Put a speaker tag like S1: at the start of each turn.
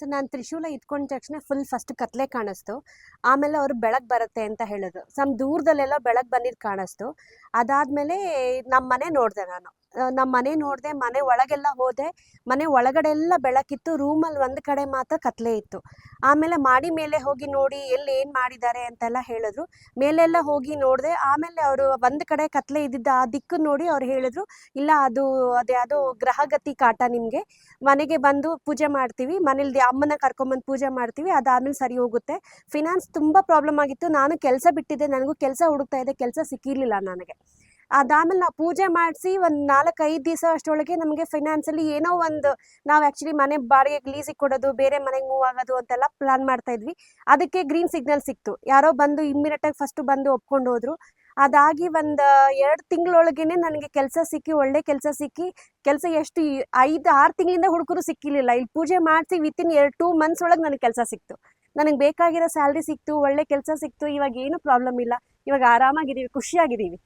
S1: So ನಾನು ತ್ರಿಶೂಲ ಇಟ್ಕೊಂಡ ತಕ್ಷಣ ಫುಲ್ ಫಸ್ಟ್ ಕತ್ಲೆ ಕಾಣಿಸ್ತು. ಆಮೇಲೆ ಅವರು ಬೆಳಕು ಬರುತ್ತೆ ಅಂತ ಹೇಳಿದ್ರು. ಸಮ್ ದೂರದಲ್ಲೆಲ್ಲ ಬೆಳಕು ಬಂದಿದ್ದು ಕಾಣಿಸ್ತು. ಅದಾದಮೇಲೆ ನಮ್ಮ ಮನೆ ನೋಡಿದೆ ನಾನು. ನಮ್ಮ ಮನೆ ನೋಡಿದೆ, ಮನೆ ಒಳಗೆಲ್ಲ ಹೋದೆ, ಮನೆ ಒಳಗಡೆ ಎಲ್ಲ ಬೆಳಕಿತ್ತು ರೂಮಲ್ಲಿ ಒಂದು ಕಡೆ ಮಾತ್ರ ಕತ್ಲೆ ಇತ್ತು. ಆಮೇಲೆ ಮಾಡಿ ಮೇಲೆ ಹೋಗಿ ನೋಡಿ ಎಲ್ಲಿ ಏನು ಮಾಡಿದ್ದಾರೆ ಅಂತೆಲ್ಲ ಹೇಳಿದ್ರು. ಮೇಲೆಲ್ಲ ಹೋಗಿ ನೋಡಿದೆ, ಆಮೇಲೆ ಅವರು ಒಂದು ಕಡೆ ಕತ್ಲೆ ಇದ್ದಿದ್ದ ಆ ದಿಕ್ಕು ನೋಡಿ ಅವ್ರು ಹೇಳಿದ್ರು, ಇಲ್ಲ ಅದು ಅದ್ಯಾವುದೋ ಗ್ರಹಗತಿ ಕಾಟ ನಿಮಗೆ. ಮನೆಗೆ ಬಂದು ಪೂಜೆ ಮಾಡ್ತೀವಿ ಮನೇಲಿ ಅಮ್ಮನ ಕರ್ಕೊಂಬಂದು ಪೂಜೆ ಮಾಡ್ತೀವಿ, ಅದಾದ್ಮೇಲೆ ಸರಿ ಹೋಗುತ್ತೆ. ಫಿನಾನ್ಸ್ ತುಂಬ ಪ್ರಾಬ್ಲಮ್ ಆಗಿತ್ತು, ನಾನು ಕೆಲಸ ಬಿಟ್ಟಿದ್ದೆ, ನನಗೂ ಕೆಲಸ ಹುಡುಕ್ತಾ ಇದೆ ಕೆಲಸ ಸಿಕ್ಕಿರಲಿಲ್ಲ ನನಗೆ. ಅದಾದ್ಮೇಲೆ ನಾವು ಪೂಜೆ ಮಾಡಿಸಿ ಒಂದು ನಾಲ್ಕೈದು ದಿವಸ ಅಷ್ಟೊಳಗೆ ನಮಗೆ ಫೈನಾನ್ಸಲ್ಲಿ ಏನೋ ಒಂದು ನಾವು ಆ್ಯಕ್ಚುಲಿ ಮನೆ ಬಾಡಿಗೆಗೆ ಲೀಸಿಗೆ ಕೊಡೋದು, ಬೇರೆ ಮನೆಗೆ ಮೂವ್ ಆಗೋದು ಅಂತೆಲ್ಲ ಪ್ಲಾನ್ ಮಾಡ್ತಾ ಇದ್ವಿ. ಅದಕ್ಕೆ ಗ್ರೀನ್ ಸಿಗ್ನಲ್ ಸಿಕ್ತು. ಯಾರೋ ಬಂದು ಇಮ್ಮಿಡಿಯೇಟಾಗಿ ಫಸ್ಟು ಬಂದು ಒಪ್ಕೊಂಡು ಹೋದ್ರು. ಅದಾಗಿ ಒಂದು ಎರಡು ತಿಂಗಳೊಳಗೇನೆ ನನಗೆ ಕೆಲಸ ಸಿಕ್ಕಿ, ಒಳ್ಳೆ ಕೆಲಸ ಸಿಕ್ಕಿ, ಕೆಲಸ ಎಷ್ಟು ಐದು, ಆರು ತಿಂಗಳಿಂದ ಹುಡುಗರು ಸಿಕ್ಕಿರಲಿಲ್ಲ ಇಲ್ಲಿ ಪೂಜೆ ಮಾಡಿಸಿ ವಿತಿನ್ ಎರಡು ಟೂ ಮಂತ್ಸ್ ಒಳಗೆ ನನಗೆ ಕೆಲಸ ಸಿಕ್ತು. ನನಗೆ ಬೇಕಾಗಿರೋ ಸ್ಯಾಲ್ರಿ ಸಿಕ್ತು, ಒಳ್ಳೆ ಕೆಲಸ ಸಿಕ್ತು. ಇವಾಗ ಏನು ಪ್ರಾಬ್ಲಮ್ ಇಲ್ಲ. ಇವಾಗ ಆರಾಮಾಗಿದ್ದೀವಿ ಖುಷಿಯಾಗಿದ್ದೀವಿ